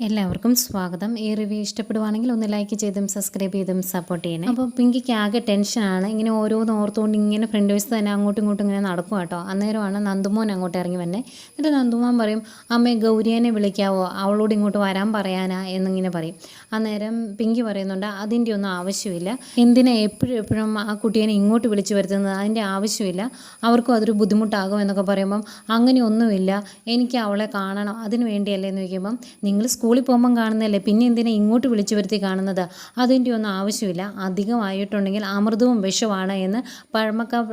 എല്ലാവർക്കും സ്വാഗതം. ഈ റിവ്യൂ ഇഷ്ടപ്പെടുവാണെങ്കിൽ ഒന്ന് ലൈക്ക് ചെയ്തും സബ്സ്ക്രൈബ് ചെയ്തും സപ്പോർട്ട് ചെയ്യണം. അപ്പോൾ പിങ്കിക്ക് ആകെ ടെൻഷനാണ് ഇങ്ങനെ ഓരോന്ന് ഓർത്തുകൊണ്ട് ഇങ്ങനെ ഫ്രണ്ട് തന്നെ അങ്ങോട്ടും ഇങ്ങോട്ടും ഇങ്ങനെ നടക്കും കേട്ടോ അന്നേരമാണ് നന്ദുമോൻ അങ്ങോട്ട് ഇറങ്ങി വന്നെ. എന്നിട്ട് നന്ദുമോൻ പറയും അമ്മേ ഗൗരിയനെ വിളിക്കാവോ? അവളോട് ഇങ്ങോട്ട് വരാൻ പറയാനാ? എന്നിങ്ങനെ പറയും. അന്നേരം പിങ്കി പറയുന്നുണ്ട് അതിന്റെ ഒന്നും ആവശ്യമില്ല. എന്തിനാ എപ്പോഴും എപ്പോഴും ആ കുട്ടീനെ ഇങ്ങോട്ട് വിളിച്ചു വരുത്തുന്നത്? അതിന്റെ ആവശ്യമില്ല. അവർക്കും അതൊരു ബുദ്ധിമുട്ടാകും എന്നൊക്കെ പറയുമ്പം അങ്ങനെയൊന്നുമില്ല എനിക്ക് അവളെ കാണണം. അതിന് വേണ്ടിയല്ലേ? എന്ന് ചോദിക്കുമ്പം നിങ്ങൾ സ്കൂളിൽ പോകുമ്പം കാണുന്നതല്ലേ? പിന്നെ എന്തിനാ ഇങ്ങോട്ട് വിളിച്ചു വരുത്തി കാണുന്നത്? അതിന്റെ ഒന്നും ആവശ്യമില്ല. അധികമായിട്ടുണ്ടെങ്കിൽ അമൃതവും വിഷമാണ് എന്ന് പഴമക്കാർ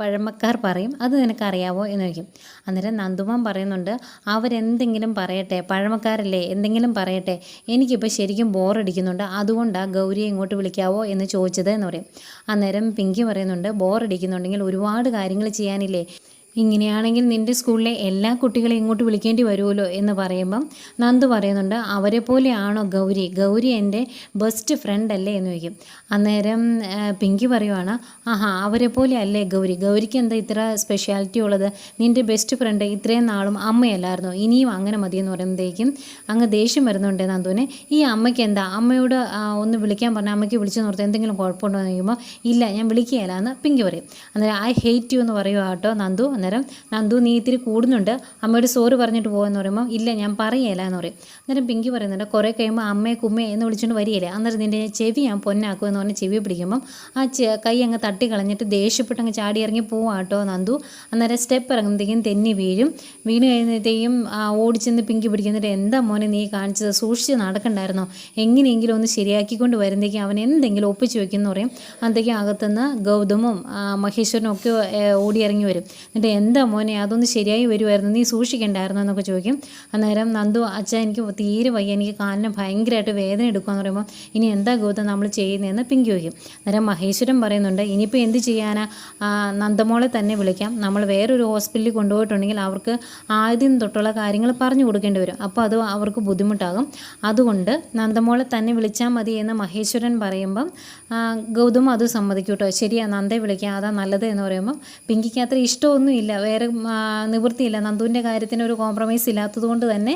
പഴമക്കാർ പറയും. അത് നിനക്കറിയാവോ എന്ന് ചോദിക്കും. അന്നേരം നന്ദുമാൻ പറയുന്നുണ്ട് അവരെന്തെങ്കിലും പറയട്ടെ? പഴമക്കാരല്ലേ? എന്തെങ്കിലും പറയട്ടെ? എനിക്കിപ്പോൾ ശരിക്കും ബോറടിക്കുന്നുണ്ട്. അതുകൊണ്ടാണ് ഗൗരിയെ ഇങ്ങോട്ട് വിളിക്കാവോ എന്ന് ചോദിച്ചത് എന്ന് പറയും. അന്നേരം പിങ്കി പറയുന്നുണ്ട് ബോറടിക്കുന്നുണ്ടെങ്കിൽ ഒരുപാട് കാര്യങ്ങൾ ചെയ്യാനില്ലേ? ഇങ്ങനെയാണെങ്കിൽ നിന്റെ സ്കൂളിലെ എല്ലാ കുട്ടികളെയും ഇങ്ങോട്ട് വിളിക്കേണ്ടി വരുമല്ലോ എന്ന് പറയുമ്പം നന്ദു പറയുന്നുണ്ട് അവരെ പോലെയാണോ ഗൗരി? ഗൗരി എന്റെ ബെസ്റ്റ് ഫ്രണ്ട് അല്ലേ? എന്ന് ചോദിക്കും. അന്നേരം പിങ്കി പറയുവാണ് ആഹാ അവരെ പോലെ അല്ലേ ഗൗരി? ഗൗരിക്ക് എന്താ ഇത്ര സ്പെഷ്യാലിറ്റി ഉള്ളത്? നിന്റെ ബെസ്റ്റ് ഫ്രണ്ട് ഇത്രയും നാളും അമ്മയല്ലായിരുന്നു? ഇനിയും അങ്ങനെ മതിയെന്ന് പറയുമ്പോഴത്തേക്കും അങ്ങ് ദേഷ്യം വരുന്നുണ്ട് നന്ദുവിന്. ഈ അമ്മയ്ക്ക് എന്താ? അമ്മയോട് ഒന്ന് വിളിക്കാൻ പറഞ്ഞാൽ അമ്മയ്ക്ക് വിളിച്ചു നിർത്തി എന്തെങ്കിലും കുഴപ്പമുണ്ടോ? എന്ന് ചോദിക്കുമ്പോൾ ഇല്ല ഞാൻ വിളിക്കുകയില്ല എന്ന് പിങ്കി പറയും. അന്നേരം ഐ ഹേറ്റ് യു എന്ന് പറയുക കേട്ടോ നന്ദു. അന്നേരം നന്ദു നീ ഇത്തിരി കൂടുന്നുണ്ട്. അമ്മയോട് സോറി പറഞ്ഞിട്ട് പോകുമെന്ന് പറയുമ്പോൾ ഇല്ല ഞാൻ പറയേല എന്ന് പറയും. അന്നേരം പിങ്കി പറയുന്നുണ്ട് കുറേ കഴിയുമ്പോൾ അമ്മയെ കുമ്മയെ എന്ന് വിളിച്ചുകൊണ്ട് വരികയില്ലേ? അന്നേരം നിന്റെ ചെവി ഞാൻ പൊന്നാക്കും എന്ന് പറഞ്ഞ് ചെവി പിടിക്കുമ്പം ആ കൈ അങ്ങ് തട്ടി കളഞ്ഞിട്ട് ദേഷ്യപ്പെട്ട് അങ്ങ് ചാടി ഇറങ്ങി പോവാം കേട്ടോ നന്ദു. അന്നേരം സ്റ്റെപ്പ് ഇറങ്ങുമ്പോഴത്തേക്കും തെന്നി വീഴും. വീണ് കഴിയുമ്പോഴത്തേക്കും ഓടിച്ചെന്ന് പിങ്കി പിടിക്കുന്നിട്ട് എന്താ മോനെ നീ കാണിച്ചത്? സൂക്ഷിച്ച് നടക്കണ്ടായിരുന്നോ? എങ്ങനെയെങ്കിലും ഒന്ന് ശരിയാക്കിക്കൊണ്ട് വരുന്നേക്കും അവൻ എന്തെങ്കിലും ഒപ്പിച്ച് വെക്കുമെന്ന് പറയും. അന്നത്തേക്കും അകത്തുനിന്ന് ഗൗതമും മഹേശ്വരനും ഒക്കെ ഓടിയിറങ്ങി വരും. എന്നിട്ട് എന്താ മോനെ അതൊന്ന് ശരിയായി വരുമായിരുന്നു നീ സൂക്ഷിക്കണ്ടായിരുന്നു എന്നൊക്കെ ചോദിക്കും. അന്നേരം നന്ദു അച്ഛൻ എനിക്ക് തീരെ വയ്യ എനിക്ക് കാലിന് ഭയങ്കരമായിട്ട് വേദന എടുക്കുകയെന്ന് പറയുമ്പോൾ ഇനി എന്താ ഗൗതം നമ്മൾ ചെയ്യുന്നതെന്ന് പിങ്കി ചോദിക്കും. അന്നേരം മഹേശ്വരൻ പറയുന്നുണ്ട് ഇനിയിപ്പോൾ എന്ത് ചെയ്യാനാ? ആ, നന്ദമോളെ തന്നെ വിളിക്കാം. നമ്മൾ വേറൊരു ഹോസ്പിറ്റലിൽ കൊണ്ടുപോയിട്ടുണ്ടെങ്കിൽ അവർക്ക് ആദ്യം തൊട്ടുള്ള കാര്യങ്ങൾ പറഞ്ഞു കൊടുക്കേണ്ടി വരും. അപ്പോൾ അത് അവർക്ക് ബുദ്ധിമുട്ടാകും. അതുകൊണ്ട് നന്ദമോളെ തന്നെ വിളിച്ചാൽ മതി എന്ന് മഹേശ്വരൻ പറയുമ്പം ഗൗതം അത് സമ്മതിക്കും കേട്ടോ ശരിയാ നന്ദയെ വിളിക്കാം. അതാ നല്ലത് എന്ന് പറയുമ്പം പിങ്കിക്ക് അത്ര ഇഷ്ടമൊന്നുമില്ല. വേറെ നിവൃത്തിയില്ല. നന്ദുവിന്റെ കാര്യത്തിന് ഒരു കോംപ്രമൈസ് ഇല്ലാത്തത് കൊണ്ട് തന്നെ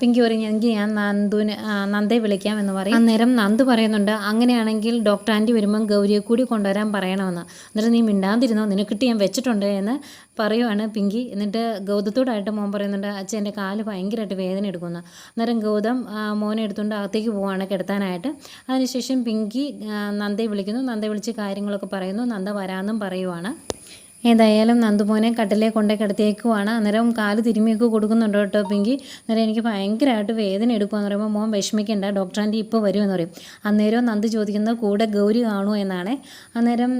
പിങ്കി പറയും ഞാൻ നന്ദുവിന് നന്ദെ വിളിക്കാം എന്ന് പറയും. അന്നേരം നന്ദ് പറയുന്നുണ്ട് അങ്ങനെയാണെങ്കിൽ ഡോക്ടർ ആന്റി വരുമ്പം ഗൗരിയെ കൂടി കൊണ്ടുവരാൻ പറയണമെന്ന്. എന്നിട്ട് നീ മിണ്ടാതിരുന്നോ? നിനക്കിട്ട് ഞാൻ വെച്ചിട്ടുണ്ട് എന്ന് പറയുവാണ് പിങ്കി. എന്നിട്ട് ഗൗതത്തോടായിട്ട് മോൻ പറയുന്നുണ്ട് അച്ഛൻ എന്റെ കാൽ ഭയങ്കരമായിട്ട് വേദന എടുക്കുന്നു. അന്നേരം ഗൗതം മോനെ എടുത്തുകൊണ്ട് അകത്തേക്ക് പോവാണ് കിടത്താനായിട്ട്. അതിനുശേഷം പിങ്കി നന്ദയെ വിളിക്കുന്നു. നന്ദയെ വിളിച്ച് കാര്യങ്ങളൊക്കെ പറയുന്നു. നന്ദ വരാമെന്നും പറയുവാണ്. ഏതായാലും നന്ദുമോനെ കട്ടിലേ കൊണ്ടേ കിടത്തിയേക്കുവാണ്. അന്നേരം കാൽ തിരുമ്മിയൊക്കെ കൊടുക്കുന്നുണ്ട് കേട്ടോ പിങ്കി. അന്നേരം എനിക്ക് ഭയങ്കരമായിട്ട് വേദന എടുക്കുമെന്ന് പറയുമ്പോൾ മോൻ വിഷമിക്കേണ്ട ഡോക്ടർ ആന്റി ഇപ്പോൾ വരുമെന്ന് പറയും. അന്നേരം നന്ദു ചോദിക്കുന്നത് കൂടെ ഗൗരി കാണുമോ എന്നാണ്. അന്നേരം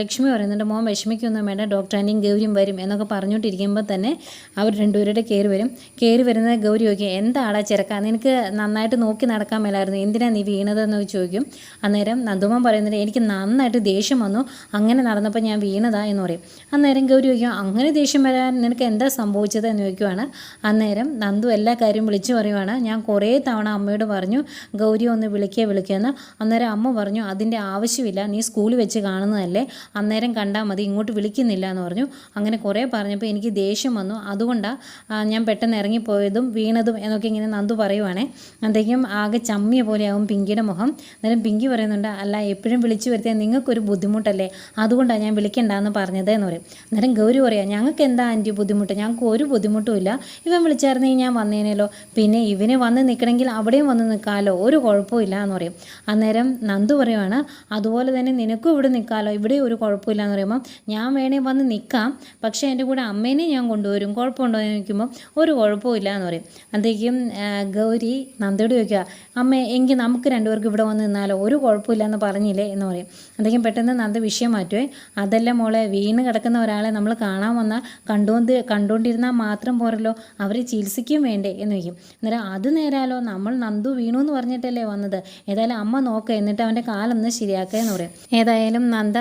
ലക്ഷ്മി പറയുന്നുണ്ട് മോൻ വിഷമിക്കൊന്നും വേണ്ട ഡോക്ടർ ആന്റിയും ഗൗരിയും വരും എന്നൊക്കെ പറഞ്ഞുകൊണ്ടിരിക്കുമ്പോൾ തന്നെ അവർ രണ്ടുപേരുടെ കയറി വരും. കയറി വരുന്നത് ഗൗരി ചോദിക്കും എന്താടാ ചെറുക്ക നിനക്ക് നന്നായിട്ട് നോക്കി നടക്കാൻ മേലായിരുന്നു എന്തിനാ നീ വീണതെന്ന് ചോദിക്കും. അന്നേരം നന്ദുമോൻ പറയുന്നുണ്ട് എനിക്ക് നന്നായിട്ട് ദേഷ്യം വന്നു അങ്ങനെ നടന്നപ്പോൾ ഞാൻ വീണതാ എന്ന് പറയും. അന്നേരം ഗൗരി ചോദിക്കും അങ്ങനെ ദേഷ്യം വരാൻ നിനക്ക് എന്താ സംഭവിച്ചത്? എന്ന് ചോദിക്കുവാണ്. അന്നേരം നന്ദു എല്ലാ കാര്യവും വിളിച്ചു പറയുവാണ്. ഞാൻ കുറേ തവണ അമ്മയോട് പറഞ്ഞു ഗൗരി ഒന്ന് വിളിക്കുക വിളിക്കുമെന്ന് അന്നേരം അമ്മ പറഞ്ഞു അതിന്റെ ആവശ്യമില്ല നീ സ്കൂളിൽ വെച്ച് കാണുന്നതല്ലേ. അന്നേരം കണ്ടാൽ മതി ഇങ്ങോട്ട് വിളിക്കുന്നില്ല എന്ന് പറഞ്ഞു. അങ്ങനെ കുറേ പറഞ്ഞപ്പോൾ എനിക്ക് ദേഷ്യം വന്നു. അതുകൊണ്ടാണ് ഞാൻ പെട്ടെന്ന് ഇറങ്ങിപ്പോയതും വീണതും എന്നൊക്കെ ഇങ്ങനെ നന്ദു പറയുവാണേ. അന്നേക്കും ആകെ ചമ്മിയ പോലെയാവും പിങ്കിയുടെ മുഖം. അന്നേരം പിങ്കി പറയുന്നുണ്ട് അല്ല എപ്പോഴും വിളിച്ചു വരുത്തിയാൽ നിങ്ങൾക്കൊരു ബുദ്ധിമുട്ടല്ലേ? അതുകൊണ്ടാണ് ഞാൻ വിളിക്കണ്ടെന്ന് പറഞ്ഞത്. എന്ന് പറയും. അന്നേരം ഗൗരി പറയാം ഞങ്ങൾക്ക് എന്താ ആന്റി ബുദ്ധിമുട്ട്? ഞങ്ങൾക്ക് ഒരു ബുദ്ധിമുട്ടും ഇല്ല. ഇവൻ വിളിച്ചായിരുന്നെങ്കിൽ ഞാൻ വന്നേനല്ലോ പിന്നെ ഇവന് വന്ന് നിൽക്കണമെങ്കിൽ അവിടെയും വന്ന് നിൽക്കാമല്ലോ ഒരു കുഴപ്പമില്ല എന്ന് പറയും. അന്നേരം നന്ദു പറയുവാണ് അതുപോലെ തന്നെ നിനക്കും ഇവിടെ നിൽക്കാമല്ലോ ഇവിടെ ഒരു കുഴപ്പമില്ല എന്ന് പറയുമ്പോൾ ഞാൻ വേണേ വന്ന് നിൽക്കാം പക്ഷേ എന്റെ കൂടെ അമ്മേനെ ഞാൻ കൊണ്ടുവരും. കുഴപ്പമുണ്ടോ? എന്ന് ചോദിക്കുമ്പോൾ ഒരു കുഴപ്പമില്ല എന്ന് പറയും. അന്തേക്കും ഗൗരി നന്ദയോട് ചോദിക്കുക അമ്മേ എങ്കിൽ നമുക്ക് രണ്ടുപേർക്ക് ഇവിടെ വന്ന് നിന്നാലോ? ഒരു കുഴപ്പമില്ല എന്ന് പറഞ്ഞില്ലേ എന്ന് പറയും. അന്തേക്കും പെട്ടെന്ന് നന്ദ വിഷയം മാറ്റുവേ. അതല്ല മോളെ വീണ് കിടക്കുന്ന ഒരാളെ നമ്മൾ കാണാൻ വന്നാൽ കണ്ടുകൊണ്ട് കണ്ടുകൊണ്ടിരുന്നാൽ മാത്രം പോരല്ലോ അവരെ ചികിത്സിക്കും വേണ്ടേ എന്ന് വയ്ക്കും അന്നേരം അത് നേരാലോ നമ്മൾ നന്ദു വീണു എന്ന് പറഞ്ഞിട്ടല്ലേ വന്നത്. ഏതായാലും അമ്മ നോക്കുക എന്നിട്ട് അവന്റെ കാലൊന്ന് ശരിയാക്കുക എന്ന് പറയും. ഏതായാലും നന്ദ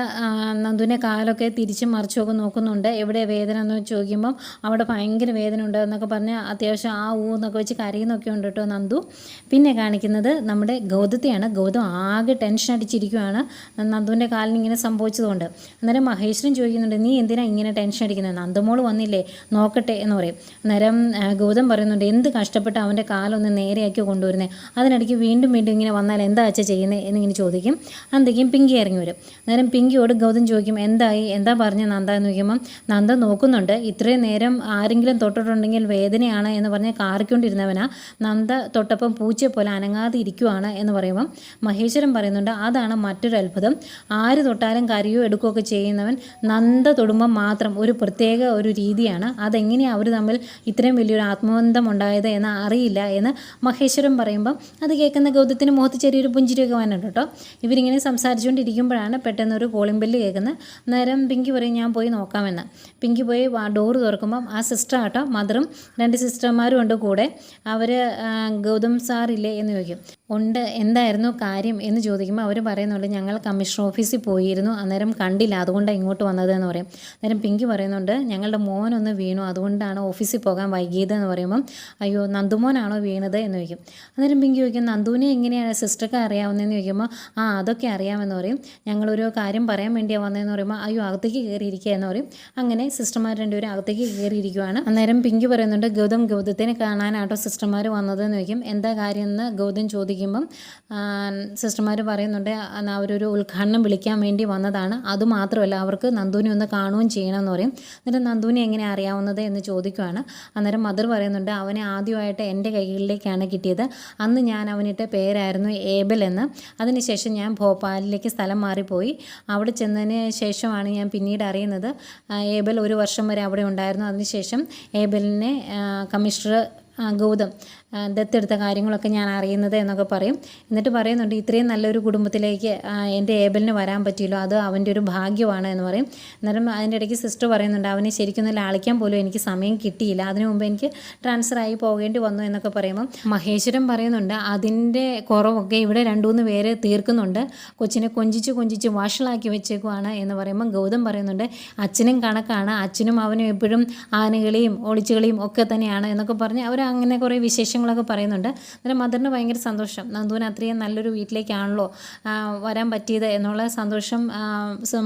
നന്ദുവിന്റെ കാലൊക്കെ തിരിച്ചും മറിച്ചുമൊക്കെ നോക്കുന്നുണ്ട്. എവിടെ വേദന എന്ന് ചോദിക്കുമ്പം അവിടെ ഭയങ്കര വേദന ഉണ്ട് എന്നൊക്കെ പറഞ്ഞ് അത്യാവശ്യം ആ ഊ എന്നൊക്കെ വെച്ച് കരയുന്നൊക്കെ ഉണ്ട് കേട്ടോ നന്ദു. പിന്നെ കാണിക്കുന്നത് നമ്മുടെ ഗൗതത്തെയാണ്. ഗൗതം ആകെ ടെൻഷൻ അടിച്ചിരിക്കുകയാണ് നന്ദുവിന്റെ കാലിന് ഇങ്ങനെ സംഭവിച്ചതുകൊണ്ട്. അന്നേരം മഹേശ്വരൻ ചോദിക്കുന്നുണ്ട് പറയുന്നുണ്ട് നീ എന്തിനാ ഇങ്ങനെ ടെൻഷൻ അടിക്കുന്നത്? നന്ദമോൾ വന്നില്ലേ? നോക്കട്ടെ എന്ന് പറയും. അന്നേരം ഗൗതം പറയുന്നുണ്ട് എന്ത് കഷ്ടപ്പെട്ട് അവന്റെ കാലൊന്ന് നേരെയാക്കി കൊണ്ടുവരുന്നത് അതിനിടയ്ക്ക് വീണ്ടും വീണ്ടും ഇങ്ങനെ വന്നാൽ എന്താ അച്ഛ ചെയ്യുന്നത് എന്നിങ്ങനെ ചോദിക്കും. അന്തേക്കും പിങ്കി ഇറങ്ങി വരും. അന്നേരം പിങ്കിയോട് ഗൗതം ചോദിക്കും എന്തായി? എന്താ പറഞ്ഞ നന്ദ? എന്ന് ചോദിക്കുമ്പം നന്ദ നോക്കുന്നുണ്ട്. ഇത്രയും നേരം ആരെങ്കിലും തൊട്ടിട്ടുണ്ടെങ്കിൽ വേദനയാണ് എന്ന് പറഞ്ഞ് കാറിക്കൊണ്ടിരുന്നവനാ നന്ദ തൊട്ടപ്പം പൂച്ചയെ പോലെ അനങ്ങാതെ ഇരിക്കുവാണ് എന്ന് പറയുമ്പം മഹേശ്വരൻ പറയുന്നുണ്ട് അതാണ് മറ്റൊരു അത്ഭുതം ആര് തൊട്ടാലും കരിയോ എടുക്കുകയൊക്കെ ചെയ്യുന്നവൻ നന്ദ തൊടുമ്പം മാത്രം ഒരു പ്രത്യേക ഒരു രീതിയാണ്. അതെങ്ങനെയാണ് അവർ തമ്മിൽ ഇത്രയും വലിയൊരു ആത്മബന്ധം ഉണ്ടായത് എന്ന് അറിയില്ല എന്ന് മഹേശ്വരൻ പറയുമ്പം അത് കേൾക്കുന്ന ഗൗതത്തിന് മുഖത്ത് ചെറിയൊരു പുഞ്ചിരിയൊക്കെ വന്നിട്ടുണ്ട് കേട്ടോ. ഇവരിങ്ങനെ സംസാരിച്ചുകൊണ്ടിരിക്കുമ്പോഴാണ് പെട്ടെന്ന് ഒരു കോളിംഗ് ബെല്ല് കേൾക്കുന്നത്. നേരം പിങ്കി പറയും ഞാൻ പോയി നോക്കാമെന്ന്. പിങ്കി പോയി ഡോറ് തുറക്കുമ്പം ആ സിസ്റ്റർ ആട്ടോ മദറും രണ്ട് സിസ്റ്റർമാരും ഉണ്ട് കൂടെ. അവർ ഗൗതം സാറില്ലേ എന്ന് ചോദിക്കും. ഉണ്ട് എന്തായിരുന്നു കാര്യം എന്ന് ചോദിക്കുമ്പോൾ അവർ പറയുന്നുണ്ട് ഞങ്ങൾ കമ്മീഷണർ ഓഫീസിൽ പോയിരുന്നു അന്നേരം കണ്ടില്ല അതുകൊണ്ടാണ് ഇങ്ങോട്ട് വന്നത് എന്ന് പറയും. അന്നേരം പിങ്കി പറയുന്നുണ്ട് ഞങ്ങളുടെ മോനൊന്ന് വീണു അതുകൊണ്ടാണ് ഓഫീസിൽ പോകാൻ വൈകിയത് എന്ന് പറയുമ്പം അയ്യോ നന്ദുമോനാണോ വീണത് എന്ന് ചോദിക്കും. അന്നേരം പിങ്കി ചോദിക്കും നന്ദുവിനെ എങ്ങനെയാണ് സിസ്റ്റർക്ക് അറിയാവുന്നതെന്ന് ചോദിക്കുമ്പോൾ ആ അതൊക്കെ അറിയാമെന്ന് പറയും. ഞങ്ങളൊരു കാര്യം പറയാൻ വേണ്ടിയാണ് വന്നതെന്ന് പറയുമ്പോൾ അയ്യോ അകത്തേക്ക് കയറിയിരിക്കുക എന്ന് പറയും. അങ്ങനെ സിസ്റ്റർമാർ രണ്ടുപേരും അകത്തേക്ക് കയറിയിരിക്കുവാണ്. അന്നേരം പിങ്കി പറയുന്നുണ്ട് ഗൗതം ഗൗതത്തിനെ കാണാനാട്ടോ സിസ്റ്റർമാർ വന്നതെന്ന് ചോദിക്കും. എന്താ കാര്യം എന്ന് ഗൗതം ചോദിക്കുമ്പം സിസ്റ്റർമാർ പറയുന്നുണ്ട് അവരൊരു ഉദ്ഘാടനം വിളിക്കാൻ വേണ്ടി വന്നതാണ്. അതുമാത്രമല്ല അവർക്ക് നന്ദുവിനെ ഒന്ന് കാണുകയും ചെയ്യണമെന്ന് പറയും. എന്നിട്ട് നന്ദുവിനെ എങ്ങനെ അറിയാവുന്നത് എന്ന് ചോദിക്കുവാണ്. അന്നേരം മദർ പറയുന്നുണ്ട് അവനെ ആദ്യമായിട്ട് എന്റെ കൈകളിലേക്കാണ് കിട്ടിയത്. അന്ന് ഞാൻ അവനിട്ട പേരായിരുന്നു ഏബൽ എന്ന്. അതിനുശേഷം ഞാൻ ഭോപ്പാലിലേക്ക് സ്ഥലം മാറിപ്പോയി. അവിടെ ചെന്നതിന് ശേഷമാണ് ഞാൻ പിന്നീട് അറിയുന്നത് ഏബൽ ഒരു വർഷം വരെ അവിടെ ഉണ്ടായിരുന്നു. അതിനുശേഷം ഏബലിനെ കമ്മീഷണർ ഗൗതം ദത്തെടുത്ത കാര്യങ്ങളൊക്കെ ഞാൻ അറിയുന്നത് എന്നൊക്കെ പറയും. എന്നിട്ട് പറയുന്നുണ്ട് ഇത്രയും നല്ലൊരു കുടുംബത്തിലേക്ക് എന്റെ ഏബലിന് വരാൻ പറ്റിയല്ലോ അത് അവന്റെ ഒരു ഭാഗ്യമാണ് എന്ന് പറയും. അന്നേരം അതിന്റെ ഇടയ്ക്ക് സിസ്റ്റർ പറയുന്നുണ്ട് അവനെ ശരിക്കും ലാളിക്കാൻ പോലും എനിക്ക് സമയം കിട്ടിയില്ല. അതിനു മുമ്പ് എനിക്ക് ട്രാൻസ്ഫർ ആയി പോകേണ്ടി വന്നു എന്നൊക്കെ പറയുമ്പം മഹേശ്വരൻ പറയുന്നുണ്ട് അതിന്റെ കുറവൊക്കെ ഇവിടെ രണ്ടു മൂന്ന് പേര് തീർക്കുന്നുണ്ട്. കൊച്ചിനെ കൊഞ്ചിച്ച് കൊഞ്ചിച്ച് വഷളാക്കി വെച്ചേക്കുവാണ് എന്ന് പറയുമ്പം ഗൗതം പറയുന്നുണ്ട് അച്ഛനും കണക്കാണ്. അച്ഛനും അവനും എപ്പോഴും ആനകളെയും ഒളിച്ചുകളിയും ഒക്കെ തന്നെയാണ് എന്നൊക്കെ പറഞ്ഞ് അവർ അങ്ങനെ കുറേ വിശേഷങ്ങളൊക്കെ പറയുന്നുണ്ട്. അന്നേരം മദറിന് ഭയങ്കര സന്തോഷം. നന്ദുവിന് അത്രയും നല്ലൊരു വീട്ടിലേക്കാണല്ലോ വരാൻ പറ്റിയത് എന്നുള്ള സന്തോഷം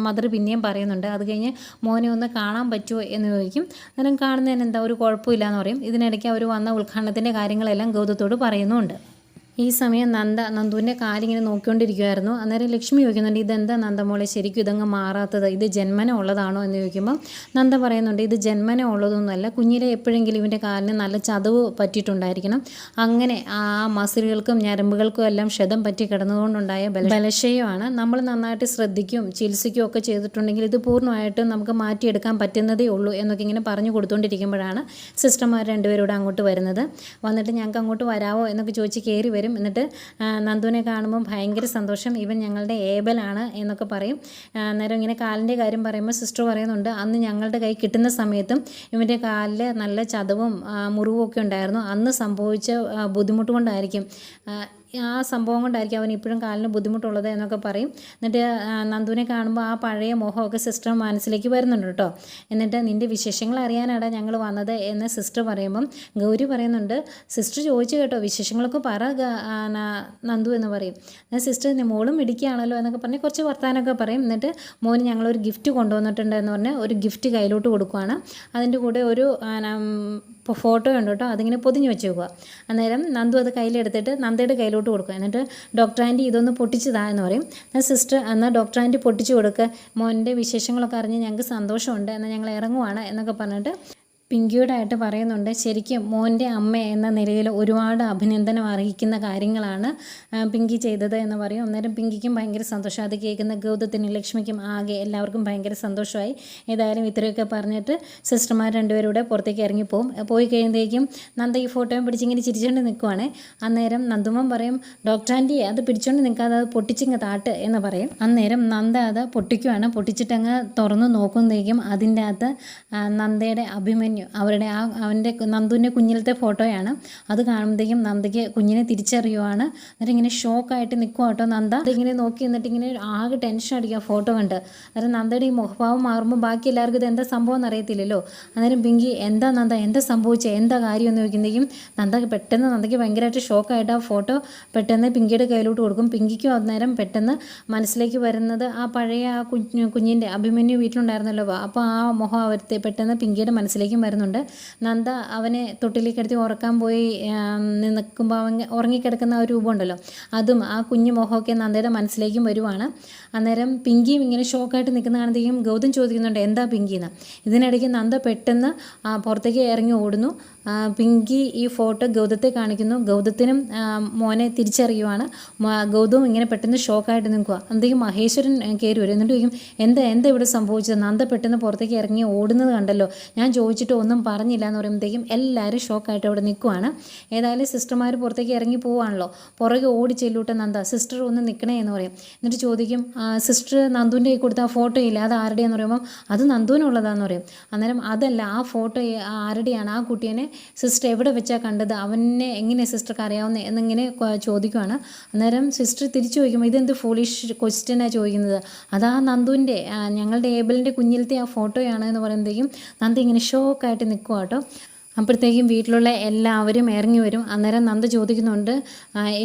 മദർ പിന്നെയും പറയുന്നുണ്ട്. അത് കഴിഞ്ഞ് മോനെ ഒന്ന് കാണാൻ പറ്റുമോ എന്ന് ചോദിക്കും. അന്നേരം കാണുന്നതിന് എന്താ ഒരു കുഴപ്പമില്ല എന്ന് പറയും. ഇതിനിടയ്ക്ക് അവർ വന്ന ഉദ്ഘാടനത്തിന്റെ കാര്യങ്ങളെല്ലാം ഗൗതത്തോട് പറയുന്നുമുണ്ട്. ഈ സമയം നന്ദ നന്ദുവിന്റെ കാലിങ്ങനെ നോക്കിക്കൊണ്ടിരിക്കുമായിരുന്നു അന്നേരം ലക്ഷ്മി ചോദിക്കുന്നുണ്ട് ഇതെന്താ നന്ദമോളെ ശരിക്കും ഇതങ്ങ് മാറാത്തത്? ഇത് ജന്മന ഉള്ളതാണോ? എന്ന് ചോദിക്കുമ്പോൾ നന്ദ പറയുന്നുണ്ട് ഇത് ജന്മന ഉള്ളതൊന്നുമല്ല കുഞ്ഞിലെ എപ്പോഴെങ്കിലും ഇവന്റെ കാലിന് നല്ല ചതവ് പറ്റിയിട്ടുണ്ടായിരിക്കണം. അങ്ങനെ ആ മസിലുകൾക്കും ഞരമ്പുകൾക്കും എല്ലാം ക്ഷതം പറ്റി കിടന്നുകൊണ്ടുണ്ടായ ബല ബലക്ഷയമാണ്. നമ്മൾ നന്നായിട്ട് ശ്രദ്ധിക്കും ചികിത്സിക്കും ഒക്കെ ചെയ്തിട്ടുണ്ടെങ്കിൽ ഇത് പൂർണമായിട്ടും നമുക്ക് മാറ്റിയെടുക്കാൻ പറ്റുന്നതേ ഉള്ളൂ എന്നൊക്കെ ഇങ്ങനെ പറഞ്ഞു കൊടുത്തുകൊണ്ടിരിക്കുമ്പോഴാണ് സിസ്റ്റർമാർ രണ്ടുപേരോട് അങ്ങോട്ട് വരുന്നത്. വന്നിട്ട് ഞങ്ങൾക്ക് അങ്ങോട്ട് വരാമോ എന്നൊക്കെ ചോദിച്ച് കയറി വരും. എന്നിട്ട് ആ, നന്ദുവിനെ കാണുമ്പോൾ ഭയങ്കര സന്തോഷം. ഇവൻ ഞങ്ങളുടെ ഏബലാണ് എന്നൊക്കെ പറയും. അന്നേരം ഇങ്ങനെ കാലിന്റെ കാര്യം പറയുമ്പോൾ സിസ്റ്റർ പറയുന്നുണ്ട് അന്ന് ഞങ്ങളുടെ കൈ കിട്ടുന്ന സമയത്തും ഇവന്റെ കാലിൽ നല്ല ചതവും മുറിവും ഒക്കെ ഉണ്ടായിരുന്നു. അന്ന് സംഭവിച്ച ബുദ്ധിമുട്ട് കൊണ്ടായിരിക്കും. ആ, സംഭവം കൊണ്ടായിരിക്കും അവൻ ഇപ്പോഴും കാലിന് ബുദ്ധിമുട്ടുള്ളത് എന്നൊക്കെ പറയും. എന്നിട്ട് നന്ദുവിനെ കാണുമ്പോൾ ആ പഴയ മോഹമൊക്കെ സിസ്റ്റർ മനസ്സിലേക്ക് വരുന്നുണ്ട് കേട്ടോ. എന്നിട്ട് നിന്റെ വിശേഷങ്ങൾ അറിയാനാണ് ഞങ്ങൾ വന്നത് എന്ന് സിസ്റ്റർ പറയുമ്പം ഗൗരി പറയുന്നുണ്ട് സിസ്റ്റർ ചോദിച്ചു കേട്ടോ വിശേഷങ്ങളൊക്കെ പറ നന്ദു എന്ന് പറയും. എന്നാൽ സിസ്റ്റർ "നി മോളും ഇടിക്കുകയാണല്ലോ എന്നൊക്കെ പറഞ്ഞ് കുറച്ച് വർത്താനമൊക്കെ പറയും. എന്നിട്ട് മോന് ഞങ്ങളൊരു ഗിഫ്റ്റ് കൊണ്ടുവന്നിട്ടുണ്ട് എന്ന് പറഞ്ഞ് ഒരു ഗിഫ്റ്റ് കയ്യിലോട്ട് കൊടുക്കുവാണ്. അതിന്റെ കൂടെ ഒരു ഇപ്പോൾ ഫോട്ടോ ഉണ്ട് കേട്ടോ അതിങ്ങനെ പൊതിഞ്ഞ് വെച്ചേക്കുക അന്നേരം നന്ദു അത് കയ്യിലെടുത്തിട്ട് നന്ദയുടെ കയ്യിലോട്ട് കൊടുക്കുക. എന്നിട്ട് ഡോക്ടർ ആന്റി ഇതൊന്ന് പൊട്ടിച്ചതാ എന്ന് പറയും. എന്നാൽ സിസ്റ്റർ എന്നാൽ ഡോക്ടർ ആന്റി പൊട്ടിച്ച് കൊടുക്കുക മോന്റെ വിശേഷങ്ങളൊക്കെ അറിഞ്ഞ് ഞങ്ങൾക്ക് സന്തോഷമുണ്ട് എന്നാൽ ഞങ്ങൾ ഇറങ്ങുവാണ് എന്നൊക്കെ പറഞ്ഞിട്ട് പിങ്കിയോടായിട്ട് പറയുന്നുണ്ട് ശരിക്കും മോന്റെ അമ്മ എന്ന നിലയിൽ ഒരുപാട് അഭിനന്ദനം അർഹിക്കുന്ന കാര്യങ്ങളാണ് പിങ്കി ചെയ്തത് എന്ന് പറയും. അന്നേരം പിങ്കിക്കും ഭയങ്കര സന്തോഷം. അത് കേൾക്കുന്ന ഗൗതത്തിനും ലക്ഷ്മിക്കും ആകെ എല്ലാവർക്കും ഭയങ്കര സന്തോഷമായി. ഏതായാലും ഇത്രയൊക്കെ പറഞ്ഞിട്ട് സിസ്റ്റർമാർ രണ്ടുപേരൂടെ പുറത്തേക്ക് ഇറങ്ങിപ്പോവും പോയി കഴിയുമ്പോഴേക്കും നന്ദ ഈ ഫോട്ടോയും പിടിച്ചിങ്ങനെ ചിരിച്ചുകൊണ്ട് നിൽക്കുവാണ് അന്നേരം നന്ദുമ്മൻ പറയും ഡോക്ടർ ആന്റി അത് പിടിച്ചുകൊണ്ട് നിൽക്കാതെ അത് പൊട്ടിച്ചിങ്ങ് താട്ട് എന്ന് പറയും. അന്നേരം നന്ദ അത് പൊട്ടിക്കുവാണ്. പൊട്ടിച്ചിട്ടങ്ങ് തുറന്ന് നോക്കുമ്പോഴേക്കും അതിന്റെ അകത്ത് നന്ദയുടെ അഭിമന്യു അഭിമന്യു അവരുടെ ആ അവന്റെ നന്ദുവിന്റെ കുഞ്ഞിലത്തെ ഫോട്ടോയാണ്. അത് കാണുമ്പോഴത്തേക്കും നന്ദയ്ക്ക് കുഞ്ഞിനെ തിരിച്ചറിയുവാണ്. എന്നിട്ട് ഇങ്ങനെ ഷോക്കായിട്ട് നിൽക്കുക കേട്ടോ നന്ദ. ഇങ്ങനെ നോക്കി നിന്നിട്ട് ഇങ്ങനെ ആകെ ടെൻഷൻ അടിക്കുക ഫോട്ടോ കണ്ട്. അന്നേരം നന്ദയുടെ ഈ മുഖഭാവം മാറുമ്പോൾ ബാക്കി എല്ലാവർക്കും ഇത് എന്താ സംഭവം എന്നറിയത്തില്ലല്ലോ. അന്നേരം പിങ്കി എന്താ നന്ദ? എന്താ സംഭവിച്ചത് എന്താ കാര്യം? എന്ന് ചോദിക്കുമ്പോഴേക്കും നന്ദ പെട്ടെന്ന് നന്ദയ്ക്ക് ഭയങ്കരമായിട്ട് ഷോക്കായിട്ട് ആ ഫോട്ടോ പെട്ടെന്ന് പിങ്കിയുടെ കയ്യിലോട്ട് കൊടുക്കും. പിങ്കിക്കും അന്നേരം പെട്ടെന്ന് മനസ്സിലേക്ക് വരുന്നത് ആ പഴയ ആ കുഞ്ഞ് കുഞ്ഞിന്റെ അഭിമന്യു വീട്ടിലുണ്ടായിരുന്നല്ലോ. അപ്പോൾ ആ മുഖം അവരത്തെ പെട്ടെന്ന് പിങ്കിയുടെ മനസ്സിലേക്കും വരുന്നുണ്ട് നന്ദ അവനെ തൊട്ടിലേക്ക് എടുത്ത് ഉറക്കാൻ പോയി നിൽക്കുമ്പോൾ അവൻ ഉറങ്ങിക്കിടക്കുന്ന ആ രൂപമുണ്ടല്ലോ. അതും ആ കുഞ്ഞു മുഖമൊക്കെ നന്ദയുടെ മനസ്സിലേക്കും വരുവാണ്. അന്നേരം പിങ്കിയും ഇങ്ങനെ ഷോക്കായിട്ട് നിൽക്കുന്ന കാണുമ്പോഴത്തേക്കും ഗൗതം ചോദിക്കുന്നുണ്ട് എന്താ പിങ്കിന്ന് ഇതിനിടയ്ക്ക് നന്ദ പെട്ടെന്ന് പുറത്തേക്ക് ഇറങ്ങി ഓടുന്നു. പിങ്കി ഈ ഫോട്ടോ ഗൗതത്തെ കാണിക്കുന്നു. ഗൗതത്തിനും മോനെ തിരിച്ചറിയുവാണ്. ഗൗതവും ഇങ്ങനെ പെട്ടെന്ന് ഷോക്കായിട്ട് നിൽക്കുക എന്തെങ്കിലും മഹേശ്വരൻ കയറി വരും. എന്നിട്ട് ചോദിക്കും എന്താ എന്താ ഇവിടെ സംഭവിച്ചത്? നന്ദ പെട്ടെന്ന് പുറത്തേക്ക് ഇറങ്ങി ഓടുന്നത് കണ്ടല്ലോ. ഞാൻ ചോദിച്ചിട്ട് ഒന്നും പറഞ്ഞില്ല എന്ന് പറയുമ്പോഴത്തേക്കും എല്ലാവരും ഷോക്കായിട്ട് അവിടെ നിൽക്കുവാണ്. ഏതായാലും സിസ്റ്റർമാർ പുറത്തേക്ക് ഇറങ്ങി പോവാണല്ലോ. പുറകെ ഓടി ചെല്ലൂട്ടെ നന്ദ. സിസ്റ്റർ ഒന്ന് നിൽക്കണേ എന്ന് പറയും. എന്നിട്ട് ചോദിക്കും സിസ്റ്റർ നന്ദുവിന്റെ കൈ കൊടുത്ത ആ ഫോട്ടോ ഇല്ല? അത് ആരുടെയെന്ന്? പറയുമ്പോൾ അത് നന്ദുവിനുള്ളതാന്ന് പറയും. അന്നേരം അതല്ല ആ ഫോട്ടോ ആരുടെയാണ്? ആ കുട്ടീനെ സിസ്റ്റർ എവിടെ വെച്ചാൽ കണ്ടത്? അവനെ എങ്ങനെ സിസ്റ്റർക്ക് അറിയാവുന്നത് എന്നിങ്ങനെ ചോദിക്കുവാണ്. അന്നേരം സിസ്റ്റർ തിരിച്ചു ചോദിക്കുമ്പോൾ ഇതെന്ത് ഫോളിഷ് ക്വസ്റ്റ്യനാണ് ചോദിക്കുന്നത്? അതാ നന്ദുവിന്റെ ഞങ്ങളുടെ ഏബിളിന്റെ കുഞ്ഞിലത്തെ ആ ഫോട്ടോയാണ് എന്ന് പറയുമ്പോഴത്തേക്കും നന്ദി ഇങ്ങനെ ഷോക്കായിട്ട് നിൽക്കുക കേട്ടോ അപ്പോഴത്തേക്കും വീട്ടിലുള്ള എല്ലാവരും ഇറങ്ങി വരും. അന്നേരം നന്ദ ചോദിക്കുന്നുണ്ട്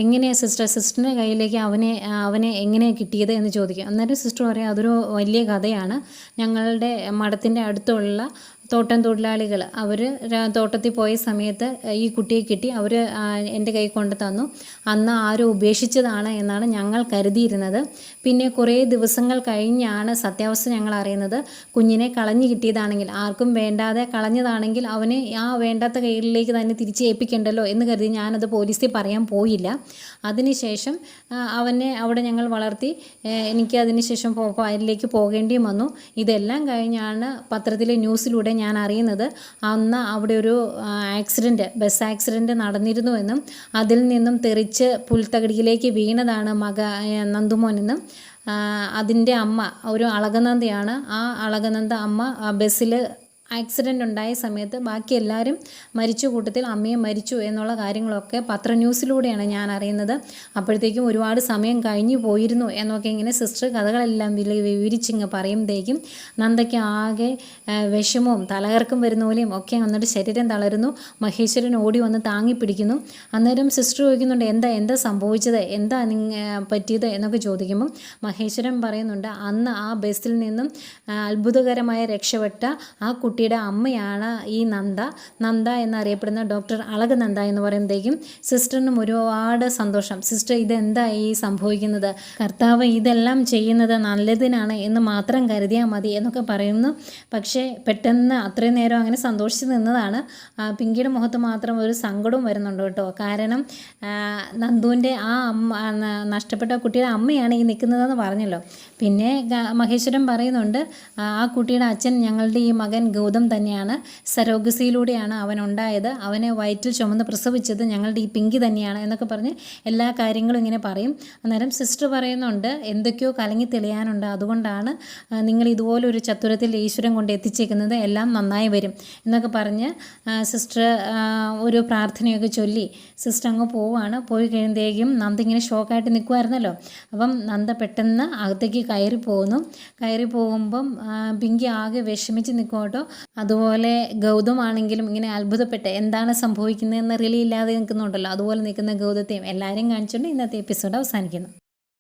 എങ്ങനെയാണ് സിസ്റ്റർ? സിസ്റ്ററിന്റെ കയ്യിലേക്ക് അവനെ അവനെ എങ്ങനെയാണ് കിട്ടിയത് എന്ന് ചോദിക്കും. അന്നേരം സിസ്റ്റർ പറയും അതൊരു വലിയ കഥയാണ്. ഞങ്ങളുടെ മഠത്തിന്റെ അടുത്തുള്ള തോട്ടം തൊഴിലാളികൾ അവർ തോട്ടത്തിൽ പോയ സമയത്ത് ഈ കുട്ടിയെ കിട്ടി. അവർ എന്റെ കൈ കൊണ്ട് തന്നു. അന്ന് ആരും ഉപേക്ഷിച്ചതാണ് എന്നാണ് ഞങ്ങൾ കരുതിയിരുന്നത്. പിന്നെ കുറേ ദിവസങ്ങൾ കഴിഞ്ഞാണ് സത്യാവസ്ഥ ഞങ്ങൾ അറിയുന്നത്. കുഞ്ഞിനെ കളഞ്ഞു കിട്ടിയതാണെങ്കിൽ ആർക്കും വേണ്ടാതെ കളഞ്ഞതാണെങ്കിൽ അവനെ ആ വേണ്ടാത്ത കയ്യിലേക്ക് തന്നെ തിരിച്ച് ഏൽപ്പിക്കണ്ടല്ലോ എന്ന് കരുതി ഞാനത് പോലീസിൽ പറയാൻ പോയില്ല. അതിനുശേഷം അവനെ അവിടെ ഞങ്ങൾ വളർത്തി എനിക്ക് അതിനുശേഷം അതിലേക്ക് പോകേണ്ടിയും വന്നു. ഇതെല്ലാം കഴിഞ്ഞാണ് പത്രത്തിലെ ന്യൂസിലൂടെ ഞാൻ അറിയുന്നത് അന്ന് അവിടെ ഒരു ആക്സിഡന്റ് ബസ് ആക്സിഡന്റ് നടന്നിരുന്നുവെന്നും അതിൽ നിന്നും തെറിച്ച് പുൽത്തകടിയിലേക്ക് വീണതാണ് മക നന്ദുമോനെന്നും അതിന്റെ അമ്മ ഒരു അളകനന്ദയാണ് ആ അളകനന്ദ അമ്മ ബസ്സിൽ ആക്സിഡന്റ് ഉണ്ടായ സമയത്ത് ബാക്കി എല്ലാവരും മരിച്ചു കൂട്ടത്തിൽ അമ്മയും മരിച്ചു എന്നുള്ള കാര്യങ്ങളൊക്കെ പത്ര ന്യൂസിലൂടെയാണ് ഞാൻ അറിയുന്നത്. അപ്പോഴത്തേക്കും ഒരുപാട് സമയം കഴിഞ്ഞു പോയിരുന്നു എന്നൊക്കെ ഇങ്ങനെ സിസ്റ്റർ കഥകളെല്ലാം വിവരിച്ചിങ്ങ് പറയുമ്പോഴത്തേക്കും നന്ദയ്ക്ക് ആകെ വിഷമവും തലകർക്കും വരുന്ന പോലെയും ഒക്കെ വന്നിട്ട് ശരീരം തളരുന്നു. മഹേശ്വരൻ ഓടി വന്ന് താങ്ങി പിടിക്കുന്നു. അന്നേരം സിസ്റ്റർ ചോദിക്കുന്നുണ്ട് എന്താ എന്താ സംഭവിച്ചത്? എന്താ നിങ്ങ പറ്റിയത്? എന്നൊക്കെ ചോദിക്കുമ്പം മഹേശ്വരൻ പറയുന്നുണ്ട് അന്ന് ആ ബസ്സിൽ നിന്നും അത്ഭുതകരമായ രക്ഷപ്പെട്ട ആ കുട്ടിയുടെ അമ്മയാണ് ഈ നന്ദ. നന്ദ എന്നറിയപ്പെടുന്ന ഡോക്ടർ അളകനന്ദ എന്ന് പറയുമ്പോഴത്തേക്കും സിസ്റ്ററിനും ഒരുപാട് സന്തോഷം. സിസ്റ്റർ ഇതെന്താ ഈ സംഭവിക്കുന്നത്? കർത്താവ് ഇതെല്ലാം ചെയ്യുന്നത് നല്ലതിനാണ് എന്ന് മാത്രം കരുതിയാൽ മതി എന്നൊക്കെ പറയുന്നു. പക്ഷേ പെട്ടെന്ന് അത്രയും നേരം അങ്ങനെ സന്തോഷിച്ച് നിന്നതാണ്. പിങ്കിയുടെ മുഖത്ത് മാത്രം ഒരു സങ്കടവും വരുന്നുണ്ട് കേട്ടോ. കാരണം നന്ദുവിന്റെ ആ അമ്മ നഷ്ടപ്പെട്ട കുട്ടിയുടെ അമ്മയാണ് ഈ നിൽക്കുന്നതെന്ന് പറഞ്ഞല്ലോ. പിന്നെ ഗ- മഹേശ്വരൻ പറയുന്നുണ്ട് ആ കുട്ടിയുടെ അച്ഛൻ ഞങ്ങളുടെ ഈ മകൻ ഗൗതം തന്നെയാണ്. സരോഗസിയിലൂടെയാണ് അവൻ ഉണ്ടായത്. അവനെ വയറ്റിൽ ചുമന്ന് പ്രസവിച്ചത് ഞങ്ങളുടെ ഈ പിങ്കി തന്നെയാണ് എന്നൊക്കെ പറഞ്ഞ് എല്ലാ കാര്യങ്ങളും ഇങ്ങനെ പറയും. അന്നേരം സിസ്റ്റർ പറയുന്നുണ്ട് എന്തൊക്കെയോ കലങ്ങി തെളിയാനുണ്ട്. അതുകൊണ്ടാണ് നിങ്ങൾ ഇതുപോലൊരു ചത്തുരത്തിൽ ഈശ്വരൻ കൊണ്ട് എത്തിച്ചേക്കുന്നത്. എല്ലാം നന്നായി വരും. എന്നൊക്കെ പറഞ്ഞ് സിസ്റ്റർ ഒരു പ്രാർത്ഥനയൊക്കെ ചൊല്ലി. സിസ്റ്റർ അങ്ങ് പോവാണ്. പോയി കഴിയുമ്പോഴേക്കും നന്ദ ഇങ്ങനെ ഷോക്കായിട്ട് നിൽക്കുമായിരുന്നല്ലോ അപ്പം നന്ദ പെട്ടെന്ന് അകത്തേക്ക് കയറി പോകുന്നു കയറി പോകുമ്പം പിങ്കി ആകെ വിഷമിച്ച് നിൽക്കും കേട്ടോ. അതുപോലെ ഗൗതമാണെങ്കിലും ഇങ്ങനെ അത്ഭുതപ്പെട്ട് എന്താണ് സംഭവിക്കുന്നതെന്ന് റിലി ഇല്ലാതെ നിൽക്കുന്നുണ്ടല്ലോ. അതുപോലെ നിൽക്കുന്ന ഗൗതത്തെയും എല്ലാവരെയും കാണിച്ചുകൊണ്ട് ഇന്നത്തെ എപ്പിസോഡ് അവസാനിക്കുന്നു.